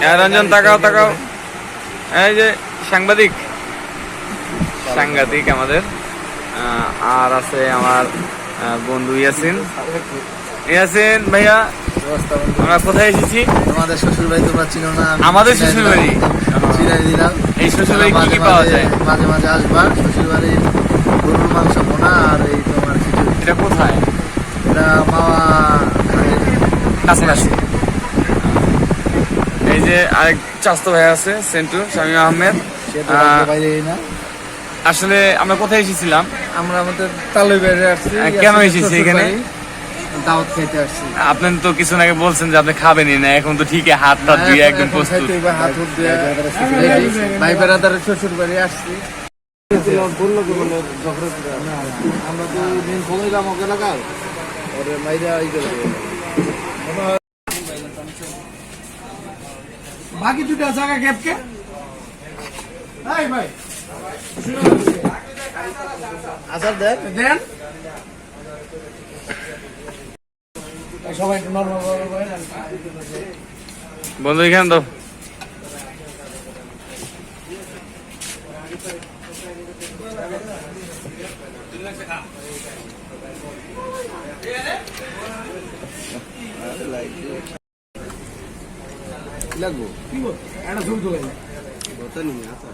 হ্যাঁ, রঞ্জন তাকাও তাকাও। এই যে সাংবাদিক। সাংবাদিক আমাদের। আর আছে আমার বন্ধু ইয়াসিন। ইয়াসিন ভাইয়া আমরা কোথায় এসেছি? তোমাদের শ্বশুর বাড়ি তোমরা চিনো না আমাদের শ্বশুর বাড়ি? চিনাই দিলাম। এই শ্বশুরবাড়ি কি কি পাওয়া যায়? মাঝে মাঝে আসবা। শ্বশুর বাড়ি গরুর মাংস বোনা আর এই তোমার খিচুড়ি। এটা কোথায়? এটা মামা খানের কাছাকাছি। এই যে আরেক চাস্তো ভাই আছে সেন্টু শামীম আহমেদ। আসলে আমরা কোথায় এসেছিলাম? আমরা আমাদের তালুই বাইরে আসছি কেন এসেছি এখানে? দাওয়াত খাইতে আসছি। আপনি তো কিছু আগে বলছেন যে আপনি খাবেনই না এখন তো ঠিকই হাত টাত দিয়ে একদম প্রস্তুত। হাত দিয়ে। ভাই বেড়াদারের শ্বশুর বাড়ি আসছি। আমরা তো দিন খোঁজাইলাম ওকে লাগাও ওরে মাইরা বাকি দুটা জায়গা গ্যাপকে এই ভাই। আচার দেন। দেন। সবাই একটু নর্মাল বন্ধু এখানে তো লাগবো? একটা ছবি তোলাই আচার